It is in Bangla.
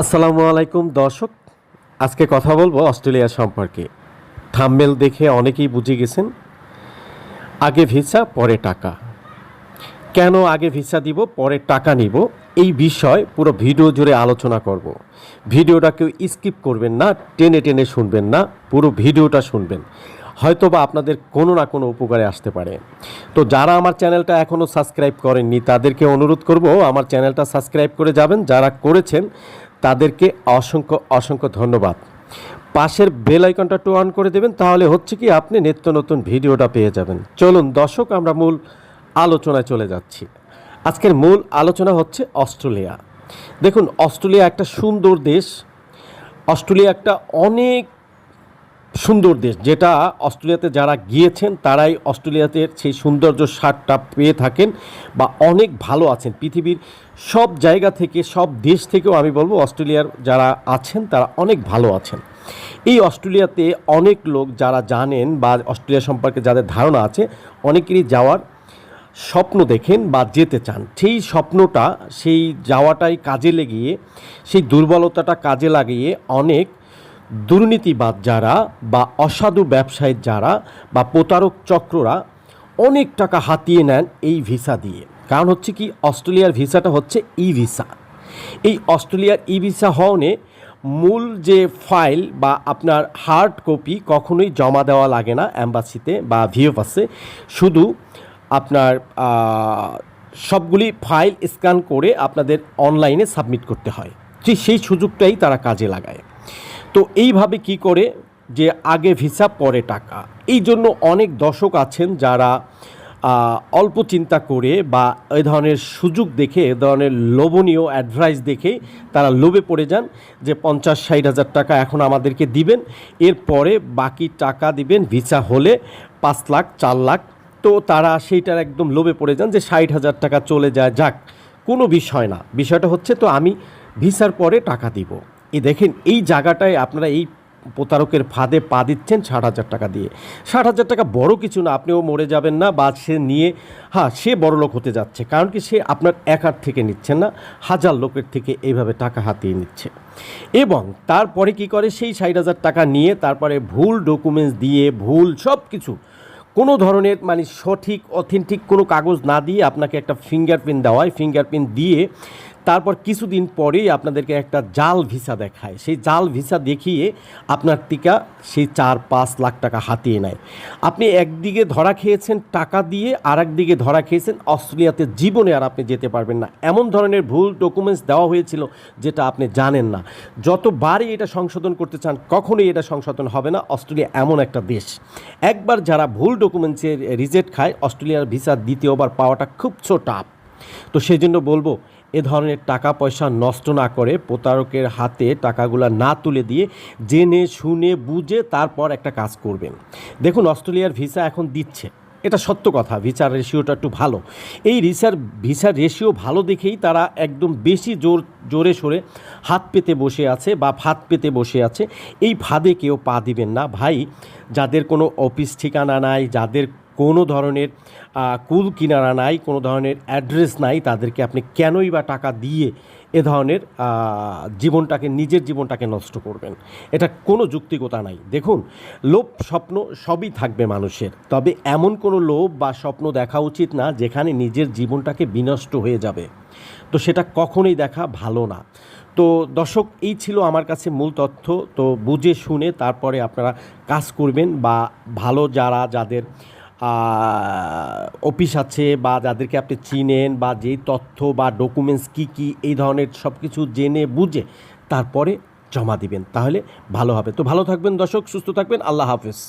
আসসালামু আলাইকুম, দর্শক। আজকে কথা বলব অস্ট্রেলিয়া সম্পর্কে। থাম্বেল দেখে অনেকেই বুঝে গেছেন, আগে ভিসা, পরে টাকা। কেন আগে ভিসা দিব, পরে টাকা নিব, এই বিষয় পুরো ভিডিও জুড়ে আলোচনা করব। ভিডিওটা কেউ স্কিপ করবেন না, টেনে টেনে শুনবেন না, পুরো ভিডিওটা শুনবেন। হয়তো বা আপনাদের কোনো না কোনো উপকারে আসতে পারে। তো যারা আমার চ্যানেলটা এখনও সাবস্ক্রাইব করেননি, তাদেরকে অনুরোধ করব, আমার চ্যানেলটা সাবস্ক্রাইব করে যাবেন। যারা করেছেন তাদেরকে অসংখ্য অসংখ্য ধন্যবাদ। পাশের বেল আইকনটা টু অন করে দেবেন, তাহলে হচ্ছে কি আপনি নিত্য নতুন ভিডিওটা পেয়ে যাবেন। চলুন দর্শক, আমরা মূল আলোচনায় চলে যাচ্ছি। আজকের মূল আলোচনা হচ্ছে অস্ট্রেলিয়া। দেখুন, অস্ট্রেলিয়া একটা সুন্দর দেশ। অস্ট্রেলিয়া একটা অনেক সুন্দর দেশ। যেটা অস্ট্রেলিয়াতে যারা গিয়েছেন, তারাই অস্ট্রেলিয়াতে সেই সৌন্দর্য স্বাদটা পেয়ে থাকেন বা অনেক ভালো আছেন। পৃথিবীর সব জায়গা থেকে, সব দেশ থেকেও আমি বলব, অস্ট্রেলিয়ার যারা আছেন, তারা অনেক ভালো আছেন। এই অস্ট্রেলিয়াতে অনেক লোক যারা জানেন বা অস্ট্রেলিয়া সম্পর্কে যাদের ধারণা আছে, অনেকেরই যাওয়ার স্বপ্ন দেখেন বা যেতে চান। সেই স্বপ্নটা, সেই যাওয়াটাই কাজে লাগিয়ে, সেই দুর্বলতাটা কাজে লাগিয়ে অনেক দুর্নীতিবাদ যারা বা অসাধু ব্যবসায়ী যারা বা প্রতারক চক্ররা অনেক টাকা হাতিয়ে নেন এই ভিসা দিয়ে। কারণ হচ্ছে কি, অস্ট্রেলিয়ার ভিসাটা হচ্ছে ই ভিসা এই অস্ট্রেলিয়ার ই ভিসা হওয়ানে মূল যে ফাইল বা আপনার হার্ড কপি কখনোই জমা দেওয়া লাগে না অ্যাম্বাসিতে বা ভিওপাসে শুধু আপনার সবগুলি ফাইল স্ক্যান করে আপনাদের অনলাইনে সাবমিট করতে হয়। সেই সুযোগটাই তারা কাজে লাগায়। তো এইভাবে কি করে যে আগে ভিসা, পরে টাকা? এই জন্য অনেক দর্শক আছেন যারা অল্প চিন্তা করে বা এই ধরনের সুযোগ দেখে, এ ধরনের লোভনীয় অ্যাডভাইস দেখে তারা লোভে পড়ে যান যে পঞ্চাশ, ষাট হাজার টাকা এখন আমাদেরকে দিবেন, এরপরে বাকি টাকা দিবেন, ভিসা হলে পাঁচ লাখ, চার লাখ। তো তারা সেইটার একদম লোভে পড়ে যান যে ষাট হাজার টাকা চলে যায় যাক। কোনো বিষয় না। বিষয়টা হচ্ছে তো আমি ভিসার পরে টাকা দিব। এই দেখেন, এই জায়গাটায় আপনারা এই প্রতারকের ফাঁদে পা দিচ্ছেন ষাট হাজার টাকা দিয়ে। ষাট হাজার টাকা বড় কিছু না, আপনিও মরে যাবেন না বা সে নিয়ে হ্যাঁ সে বড় লোক হতে যাচ্ছে। কারণ কি, সে আপনার একার থেকে নিচ্ছেন না, হাজার লোকের থেকে এইভাবে টাকা হাতিয়ে নিচ্ছে। এবং তারপরে কি করে, সেই ষাট হাজার টাকা নিয়ে তারপরে ভুল ডকুমেন্টস দিয়ে, ভুল সব কিছু কোনো ধরনের মানে সঠিক অথেন্টিক কোনো কাগজ না দিয়ে আপনাকে একটা ফিঙ্গারপ্রিন্ট দেওয়া হয়। ফিঙ্গারপ্রিন্ট দিয়ে তারপর কিছুদিন পরেই আপনাদেরকে একটা জাল ভিসা দেখায়। সেই জাল ভিসা দেখিয়ে আপনার টিকা সেই চার পাঁচ লাখ টাকা হাতিয়ে নেয়। আপনি একদিকে ধরা খেয়েছেন টাকা দিয়ে আর একদিকে ধরা খেয়েছেন অস্ট্রেলিয়াতে জীবনে আর আপনি যেতে পারবেন না। এমন ধরনের ভুল ডকুমেন্টস দেওয়া হয়েছিল যেটা আপনি জানেন না। যতবারই এটা সংশোধন করতে চান, কখনোই এটা সংশোধন হবে না। অস্ট্রেলিয়া এমন একটা দেশ। একবার যারা ভুল ডকুমেন্টসের রিজেক্ট খায়, অস্ট্রেলিয়ার ভিসা দ্বিতীয়বার পাওয়াটা খুব ছো টাফ তো সেই জন্য বলব এ ধরনের টাকা পয়সা নষ্ট না করে প্রতারকের হাতে টাকাগুলো না তুলে দিয়ে জেনে, শুনে, বুঝে তারপর একটা কাজ করবেন। দেখুন, অস্ট্রেলিয়ার ভিসা এখন দিচ্ছে। এটা সত্য কথা, ভিসার রেশিওটা একটু ভালো। এই রিসার, ভিসার রেশিও ভালো দেখেই তারা একদম বেশি জোর, জোরে সোরে হাত পেতে বসে আছে বা ফাঁদ পেতে বসে আছে। এই ফাঁদে কেউ পা দিবেন না। ভাই, যাদের কোনো অফিস ঠিকানা নাই, যাদের কোনো ধরনের কুল কিনারা নাই, কোনো ধরনের অ্যাড্রেস নাই, তাদেরকে আপনি কেনই বা টাকা দিয়ে এ ধরনের জীবনটাকে, নিজের জীবনটাকে নষ্ট করবেন। এটা কোনো যুক্তিকতা নাই। দেখুন, লোভ, স্বপ্ন সবই থাকবে মানুষের। তবে এমন কোনো লোভ বা স্বপ্ন দেখা উচিত না, যেখানে নিজের জীবনটাকে বিনষ্ট হয়ে যাবে। তো সেটা কখনোই দেখা ভালো না। তো দর্শক, এই ছিল আমার কাছে মূল তথ্য। তো বুঝে শুনে তারপরে আপনারা কাজ করবেন বা ভালো যারা, যাদের অফিস আছে বা যাদেরকে আপনি চিনেন বা যেই তথ্য বা ডকুমেন্টস কি কি, এই ধরনের সব কিছু জেনে বুঝে তারপরে জমা দিবেন, তাহলে ভালো হবে। তো ভালো থাকবেন দর্শক, সুস্থ থাকবেন, আল্লাহ হাফেজ।